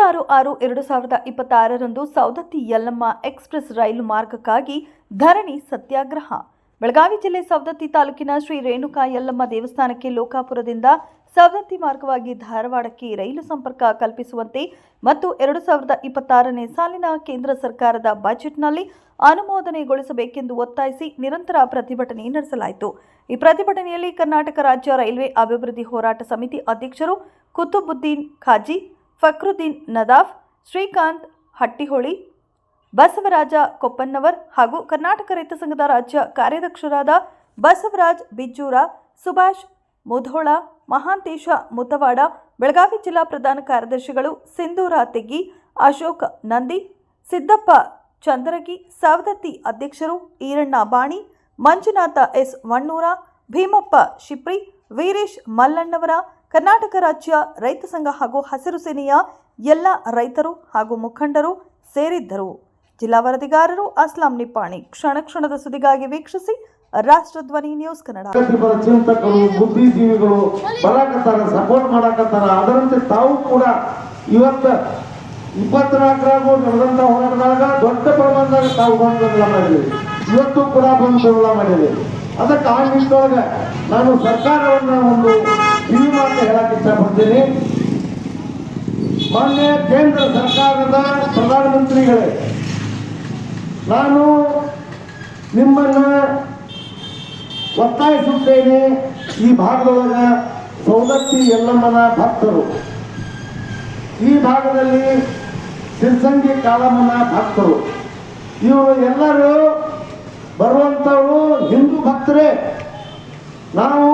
ಇಪ್ಪತ್ತಾರು ಆರು ಎರಡು ಸಾವಿರದ ಇಪ್ಪತ್ತಾರರಂದು ಸವದತ್ತಿ ಯಲ್ಲಮ್ಮ ಎಕ್ಸ್ಪ್ರೆಸ್ ರೈಲು ಮಾರ್ಗಕ್ಕಾಗಿ ಧರಣಿ ಸತ್ಯಾಗ್ರಹ. ಬೆಳಗಾವಿ ಜಿಲ್ಲೆ ಸವದತ್ತಿ ತಾಲೂಕಿನ ಶ್ರೀ ರೇಣುಕಾ ಯಲ್ಲಮ್ಮ ದೇವಸ್ಥಾನಕ್ಕೆ ಲೋಕಾಪುರದಿಂದ ಸವದತ್ತಿ ಮಾರ್ಗವಾಗಿ ಧಾರವಾಡಕ್ಕೆ ರೈಲು ಸಂಪರ್ಕ ಕಲ್ಪಿಸುವಂತೆ ಮತ್ತು ಎರಡು ಸಾವಿರದ ಇಪ್ಪತ್ತಾರನೇ ಸಾಲಿನ ಕೇಂದ್ರ ಸರ್ಕಾರದ ಬಜೆಟ್ನಲ್ಲಿ ಅನುಮೋದನೆಗೊಳಿಸಬೇಕೆಂದು ಒತ್ತಾಯಿಸಿ ನಿರಂತರ ಪ್ರತಿಭಟನೆ ನಡೆಸಲಾಯಿತು. ಈ ಪ್ರತಿಭಟನೆಯಲ್ಲಿ ಕರ್ನಾಟಕ ರಾಜ್ಯ ರೈಲ್ವೆ ಅಭಿವೃದ್ಧಿ ಹೋರಾಟ ಸಮಿತಿ ಅಧ್ಯಕ್ಷರು ಕುತುಬುದ್ದೀನ್ ಖಾಜಿ ಫಕ್ರುದ್ದೀನ್ ನದಾಫ್, ಶ್ರೀಕಾಂತ್ ಹಟ್ಟಿಹೊಳಿ, ಬಸವರಾಜ ಕೊಪ್ಪನ್ನವರ್ ಹಾಗೂ ಕರ್ನಾಟಕ ರೈತ ಸಂಘದ ರಾಜ್ಯ ಕಾರ್ಯಾಧ್ಯಕ್ಷರಾದ ಬಸವರಾಜ್ ಬಿಜ್ಜೂರ, ಸುಭಾಷ್ ಮುಧೋಳ, ಮಹಾಂತೇಶ ಮುತವಾಡ, ಬೆಳಗಾವಿ ಜಿಲ್ಲಾ ಪ್ರಧಾನ ಕಾರ್ಯದರ್ಶಿಗಳು ಸಿಂಧೂರ ತೆಗ್ಗಿ, ಅಶೋಕ್ ನಂದಿ, ಸಿದ್ದಪ್ಪ ಚಂದ್ರಗಿ, ಸವದತ್ತಿ ಅಧ್ಯಕ್ಷರು ಈರಣ್ಣ ಬಾಣಿ, ಮಂಜುನಾಥ ಎಸ್ ವಣ್ಣೂರ ಭೀಮಪ್ಪ ಶಿಪ್ರಿ, ವೀರೇಶ್ ಮಲ್ಲಣ್ಣವರ ಕರ್ನಾಟಕ ರಾಜ್ಯ ರೈತ ಸಂಘ ಹಾಗೂ ಹಸಿರು ಸೇನೆಯ ಎಲ್ಲ ರೈತರು ಹಾಗೂ ಮುಖಂಡರು ಸೇರಿದ್ದರು. ಜಿಲ್ಲಾ ವರದಿಗಾರರು ಅಸ್ಲಾಂ ನಿಪ್ಪಾಣಿ. ಕ್ಷಣ ಕ್ಷಣದ ಸುದ್ದಿಗಾಗಿ ವೀಕ್ಷಿಸಿ ರಾಷ್ಟ್ರಧ್ವನಿ ನ್ಯೂಸ್ ಕನ್ನಡ. ಚಿಂತಕರು ಬುದ್ಧಿಜೀವಿಗಳು ಬರಾಕತ್ತಾರ ಸಪೋರ್ಟ್ ಮಾಡಾಕತ್ತಾರ. ಅದರಂತೆ ತಾವು ಕೂಡ ಇವತ್ತ ಇಪ್ಪತ್ನಾಲ್ಕರಾಗೂ ನಡೆದಂತ ಹೋರಾಟದಾಗ ದೊಡ್ಡ ಪ್ರಮಾಣದಾಗ ತಾವು ಬಂದು ಮಾಡಿದ್ವಿ. ಇವತ್ತು ಕೂಡ ಬಂದು ಮಾಡಿದ್ವಿ ಅದಕ್ಕೆ ಆ ನಾನು ಸರ್ಕಾರವನ್ನ ಒಂದು ಕಿವಿ ಮಾತ್ರ ಹೇಳಕ್ ಇಷ್ಟಪಡ್ತೀನಿ. ಮಾನ್ಯ ಕೇಂದ್ರ ಸರ್ಕಾರದ ಪ್ರಧಾನಮಂತ್ರಿಗಳೇ, ನಾನು ನಿಮ್ಮನ್ನು ಒತ್ತಾಯಿಸುತ್ತೇನೆ. ಈ ಭಾಗದೊಳಗ ಸೌದತ್ತಿ ಎಲ್ಲಮ್ಮನ ಭಕ್ತರು, ಈ ಭಾಗದಲ್ಲಿ ಸಿರ್ಸಂಗಿ ಕಾಲಮ್ಮನ ಭಕ್ತರು, ಇವರು ಎಲ್ಲರೂ ಬರುವಂಥವರು ಹಿಂದೂ ಭಕ್ತರೇ. ನಾವು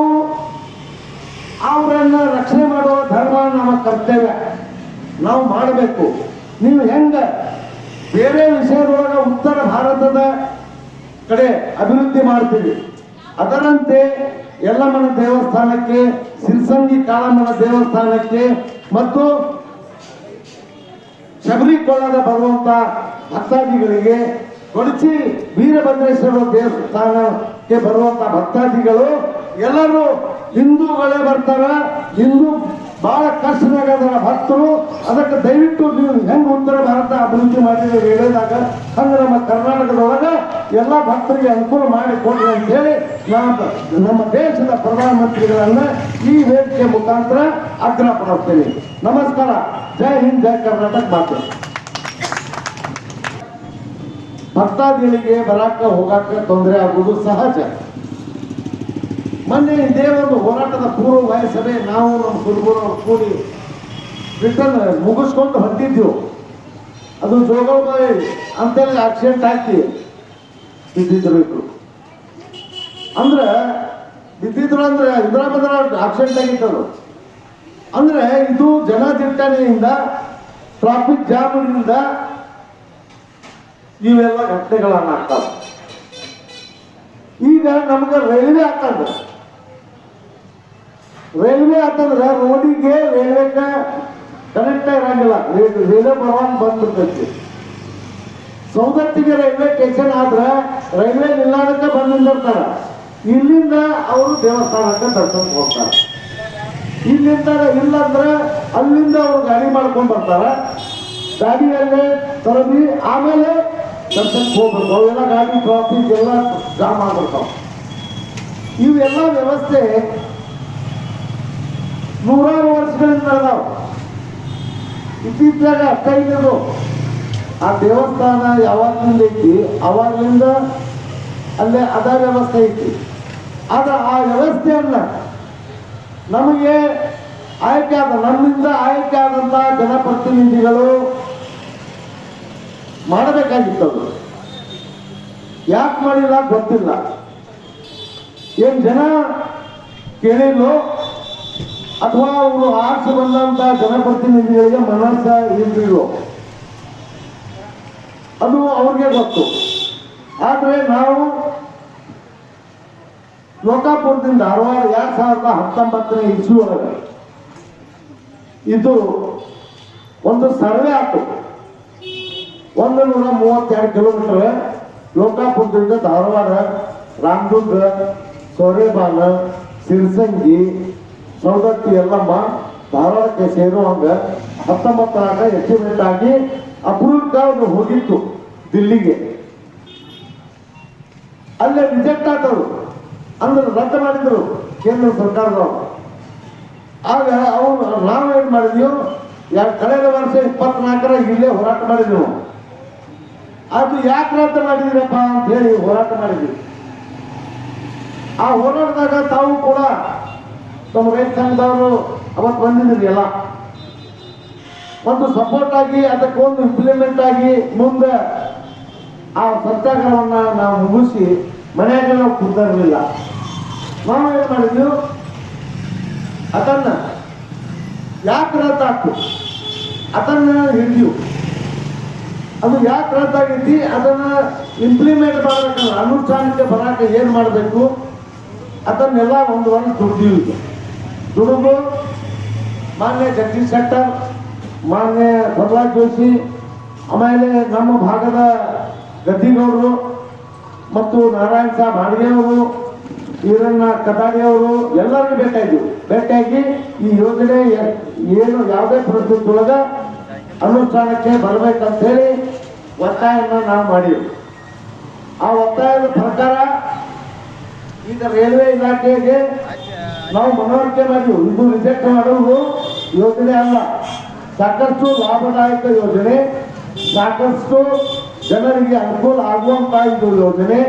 ಅವರನ್ನ ರಕ್ಷಣೆ ಮಾಡುವ ಧರ್ಮ ನಮ್ಮ ಕರ್ತವ್ಯ. ನಾವು ಮಾಡಬೇಕು. ನೀವು ಹೆಂಗ ಬೇರೆ ವಿಷಯದೊಳಗ ಉತ್ತರ ಭಾರತದ ಕಡೆ ಅಭಿವೃದ್ಧಿ ಮಾಡ್ತೀವಿ. ಅದರಂತೆ ಯಲ್ಲಮ್ಮನ ದೇವಸ್ಥಾನಕ್ಕೆ ಸಿರ್ಸಂಗಿ ಕಾಳಮ್ಮನ ದೇವಸ್ಥಾನಕ್ಕೆ ಮತ್ತು ಶಬರಿಕೊಳ್ಳದ ಬರುವಂತ ಭಕ್ತಾದಿಗಳಿಗೆ ಕೊಡಚಿ ವೀರಭದ್ರೇಶ್ವರ ದೇವಸ್ಥಾನಕ್ಕೆ ಬರುವಂತ ಭಕ್ತಾದಿಗಳು ಎಲ್ಲರೂ ಹಿಂದೂಗಳೇ ಬರ್ತಾರೆ. ಹಿಂದೂ ಬಹಳ ಅದರ ಭಕ್ತರು. ಅದಕ್ಕೆ ದಯವಿಟ್ಟು ನೀವು ಹೆಂಗ್ ಉತ್ತರ ಭಾರತ ಅಭಿವೃದ್ಧಿ ಮಾಡಿದ್ರೆ ಹೇಳಿದಾಗ ಹಂಗೆ ನಮ್ಮ ಕರ್ನಾಟಕದೊಳಗೆ ಎಲ್ಲ ಭಕ್ತರಿಗೆ ಅನುಕೂಲ ಮಾಡಿ ಕೊಡ್ರಿ ಅಂತ ಹೇಳಿ ನಾನು ನಮ್ಮ ದೇಶದ ಪ್ರಧಾನಮಂತ್ರಿಗಳನ್ನ ಈ ವೇದಿಕೆ ಮುಖಾಂತರ ಆಗ್ರಹ ಪಡುತ್ತೇನೆ ನಮಸ್ಕಾರ. ಜೈ ಹಿಂದ್, ಜೈ ಕರ್ನಾಟಕ ಮಾತು. ಭಕ್ತಾದಿಗಳಿಗೆ ಬರಾಕ, ಹೋಗಾಕ ತೊಂದರೆ ಆಗುವುದು ಸಹಜ. ಮೊನ್ನೆ ಇದೇ ಒಂದು ಹೋರಾಟದ ಪೂರ್ವ ಸಭೆ ನಾವು ನಮ್ಮ ಕುರುಬರು ಕೂಡಿ ರಿಟರ್ನ್ ಮುಗಿಸ್ಕೊಂಡು ಹತ್ತಿದ್ದೆವು ಅದು ಜೋಗ ಅಂತೇಳಿ ಆಕ್ಸಿಡೆಂಟ್ ಹಾಕಿ ಇದ್ದಿದ್ರು ಇಬ್ರು ಅಂದ್ರೆ ಬಿದ್ದಿದ್ರು ಅಂದ್ರೆ ಹೈದರಾಬಾದ್ ಆಕ್ಸಿಡೆಂಟ್ ಆಗಿತ್ತದು. ಅಂದ್ರೆ ಇದು ಜನದಿಟ್ಟಣೆಯಿಂದ ಟ್ರಾಫಿಕ್ ಜಾಮ್ನಿಂದ ಇವೆಲ್ಲ ಘಟನೆಗಳನ್ನ ಆಗ್ತಾವೆ ಈಗ ನಮ್ಗೆ ರೈಲ್ವೆ ಆಗ್ತದ ರೈಲ್ವೆ ಅಂತಂದ್ರೆ ರೋಡಿಗೆ ರೈಲ್ವೆಗೆ ಕನೆಕ್ಟ್ ಇರಂಗಿಲ್ಲ ರೈಲ್ವೆ ಬರುವಂಗ ಬಂದ್ಬಿಡ್ತೈತಿ. ಸೌದತ್ತಿಗೆ ರೈಲ್ವೆ ಸ್ಟೇಷನ್ ಆದ್ರೆ ರೈಲ್ವೆ ನಿಲ್ದಾಣಕ್ಕೆ ಬಂದಿರ್ತಾರ ಇಲ್ಲಿಂದ ಅವರು ದೇವಸ್ಥಾನಕ್ಕೆ ದರ್ಶನಕ್ಕೆ ಹೋಗ್ತಾರೆ. ಇಲ್ಲಿಂದ ಇಲ್ಲಂದ್ರೆ ಅಲ್ಲಿಂದ ಅವ್ರು ಗಾಡಿ ಮಾಡ್ಕೊಂಡು ಬರ್ತಾರೆ. ಗಾಡಿಯಲ್ಲೇ ತರದಿ ಆಮೇಲೆ ದರ್ಶನಕ್ಕೆ ಹೋಗ್ಬೇಕು ಅವೆಲ್ಲ ಗಾಡಿ ಟ್ರಾಫಿಕ್ ಎಲ್ಲ ಜಾಮ್ ಆಗ್ಬಿಡ್ತಾವೆ. ಇವೆಲ್ಲ ವ್ಯವಸ್ಥೆ ನೂರಾರು ವರ್ಷಗಳಿಂದ ನಡೆದವು ಇತ್ತೀಚೆಗೆ ಅಷ್ಟೈದು ಆ ದೇವಸ್ಥಾನ ಯಾವಾಗಲಿಂದ ಐತಿ ಅವಾಗಲಿಂದ ಅಲ್ಲೇ ಅದ ವ್ಯವಸ್ಥೆ ಐತಿ ಆದ್ರೆ ಆ ವ್ಯವಸ್ಥೆಯನ್ನ ನಮಗೆ ಆಯ್ಕೆ ಆದ ನಮ್ಮಿಂದ ಆಯ್ಕೆ ಆದಂತ ಜನಪ್ರತಿನಿಧಿಗಳು ಮಾಡಬೇಕಾಗಿತ್ತದು ಯಾಕೆ ಮಾಡಿಲ್ಲ ಗೊತ್ತಿಲ್ಲ. ಏನ್ ಜನ ಕೇಳಿಲ್ಲೋ ಅಥವಾ ಅವರು ಆರಿಸಿ ಬಂದಂತ ಜನಪ್ರತಿನಿಧಿಗಳಿಗೆ ಮನಸ್ಸ ಇಲ್ದಿಲ್ಲೋ ಅದು ಅವ್ರಿಗೆ ಗೊತ್ತು. ಆದ್ರೆ ನಾವು ಲೋಕಾಪುರದಿಂದ ಧಾರವಾಡ ಎರಡ್ ಸಾವಿರದ ಹತ್ತೊಂಬತ್ತನೇ ಒಳಗೆ ಇದು ಒಂದು ಸರ್ವೆ ಆಯ್ತು. ಒಂದು ನೂರ ಮೂವತ್ತೆರಡು ಕಿಲೋಮೀಟರ್ ಲೋಕಾಪುರದಿಂದ ಧಾರವಾಡ, ರಾಮದುರ್ಗ, ಸೋರೆಬಾಲ, ಸಿರ್ಸಂಗಿ ಸೌದತ್ತಿ ಎಲ್ಲಮ್ಮ ಧಾರವಾಡಕ್ಕೆ ಸೇರುವಂಗ ಹತ್ತೊಂಬತ್ತರಾಗ ಎಸ್ಟಿಮೇಟ್ ಆಗಿ ಅಪ್ರೂವ್ ಹೋಗಿತ್ತು ದಿಲ್ಲಿಗೆ. ಅಲ್ಲೇ ರಿಜೆಕ್ಟ್ ಆದವರು ಅಂದ್ರೆ ರದ್ದು ಮಾಡಿದ್ರು ಕೇಂದ್ರ ಸರ್ಕಾರದವರು ಆಗ ಅವನು, ನಾವು ಏನು ಮಾಡಿದ್ವಿ ಕಳೆದ ವರ್ಷ ಇಪ್ಪತ್ನಾಲ್ಕರ ಇಲ್ಲೇ ಹೋರಾಟ ಮಾಡಿದ್ವಿ ನಾವು. ಅದು ಯಾಕೆ ರದ್ದು ಮಾಡಿದ್ರಪ್ಪ? ಅಂತ ಹೇಳಿ ಹೋರಾಟ ಮಾಡಿದ್ವಿ ಆ ಹೋರಾಟದಾಗ ತಾವು ಕೂಡ ತಮ್ಮ ರೈತ ಸಂಘದವರು ಅವತ್ತು ಬಂದಿದ್ರಿ ಎಲ್ಲ ಒಂದು ಸಪೋರ್ಟ್ ಆಗಿ, ಅದಕ್ಕೆ ಒಂದು ಇಂಪ್ಲಿಮೆಂಟ್ ಆಗಿ ಮುಂದೆ ಆ ಸತ್ಯಾಗ್ರಹವನ್ನ ನಾವು ಮುಗಿಸಿ ಮನೆಯಾಗ ನಾವು ಕೂತಿರಲಿಲ್ಲ ನಾವು ಏನು ಮಾಡಿದ್ವಿ? ಅದನ್ನು ಯಾಕೆ ರದ್ದಾಗ್ತು ಅದನ್ನ ಹಿಡಿದ್ವಿ. ಅದು ಯಾಕೆ ರದ್ದಾಗೈತಿ ಅದನ್ನ ಇಂಪ್ಲಿಮೆಂಟ್ ಮಾಡ್ಬೇಕಲ್ಲ, ಅನುಷ್ಠಾನಕ್ಕೆ ಬರೋಕೆ ಏನು ಮಾಡಬೇಕು? ಅದನ್ನೆಲ್ಲ ಒಂದು ವರ್ಷ ದುಡ್ದೀವಿ ದುಡಿದು ಮಾನ್ಯ ಜಗದೀಶ್ ಶೆಟ್ಟರ್, ಮಾನ್ಯ ಪ್ರಹ್ಲಾದ್ ಜೋಶಿ, ಆಮೇಲೆ ನಮ್ಮ ಭಾಗದ ಗದ್ದಿಗೌಡರು ಮತ್ತು ನಾರಾಯಣ ಸಾಬ್ ಹಾಡ್ಗೆಯವರು ಈರಣ್ಣ ಕದಾಡಿಯವರು ಎಲ್ಲರೂ ಭೇಟಿಯಾಗಿದ್ವಿ ಭೇಟಿಯಾಗಿ ಈ ಯೋಜನೆ ಏನು ಯಾವುದೇ ಪರಿಸ್ಥಿತಿ ಒಳಗ ಅನುಷ್ಠಾನಕ್ಕೆ ಬರಬೇಕಂತ ಹೇಳಿ ಒತ್ತಾಯವನ್ನು ನಾವು ಮಾಡಿದ್ವಿ ಆ ಒತ್ತಾಯದ ಪ್ರಕಾರ ಈಗ ರೈಲ್ವೆ ಇಲಾಖೆಗೆ ನಾವು ಮನವರಿಕೆ ಮಾಡಿದ್ವು ಇದು ರಿಜೆಕ್ಟ್ ಮಾಡುವುದು ಯೋಜನೆ ಅಲ್ಲ. ಸಾಕಷ್ಟು ಲಾಭದಾಯಕ ಯೋಜನೆ, ಸಾಕಷ್ಟು ಜನರಿಗೆ ಅನುಕೂಲ ಆಗುವಂತ ಇದು ಯೋಜನೆ.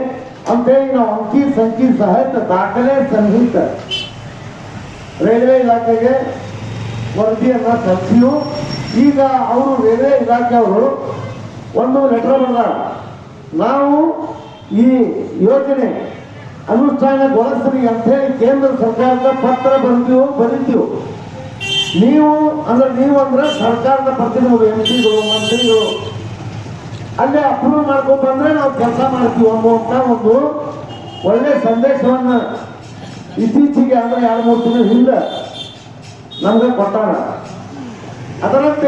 ಅಂತೇಳಿ ನಾವು ಅಂಕಿ ಸಂಖ್ಯೆ ಸಹಿತ ದಾಖಲೆ ಸಂಹಿತ ರೈಲ್ವೆ ಇಲಾಖೆಗೆ ವರದಿಯನ್ನ ಸಲ್ಲಿಸಿಯು ಈಗ ಅವರು ರೈಲ್ವೆ ಇಲಾಖೆಯವರು ಒಂದು ಲೆಟರ್ ಬಂದ ನಾವು ಈ ಯೋಜನೆ ಅನುಷ್ಠಾನಗೊಳಿಸ್ರಿ ಅಂತೇಳಿ ಕೇಂದ್ರ ಸರ್ಕಾರದ ಪತ್ರ ಬರ್ತೀವೋ ಬರೀತೀವೋ. ನೀವು ಅಂದ್ರೆ ನೀವು ಅಂದ್ರೆ ಸರ್ಕಾರದ ಪ್ರತಿನಿಧಿಗಳು ಎಂ ಪಿಗಳು ಮಂತ್ರಿಗಳು. ಅಲ್ಲೇ ಅಪ್ರೂವ್ ಮಾಡ್ಕೊಂಡು ಬಂದ್ರೆ ನಾವು ಕೆಲಸ ಮಾಡ್ತೀವಿ ಅನ್ನುವಂತ ಒಂದು ಒಳ್ಳೆ ಸಂದೇಶವನ್ನ ಇತ್ತೀಚೆಗೆ ಅಂದ್ರೆ ಎರಡು ಮೂರು ದಿನ ಹಿಂದೆ ನಮ್ಗೆ ಕೊಟ್ಟಾರ. ಅದರಂತೆ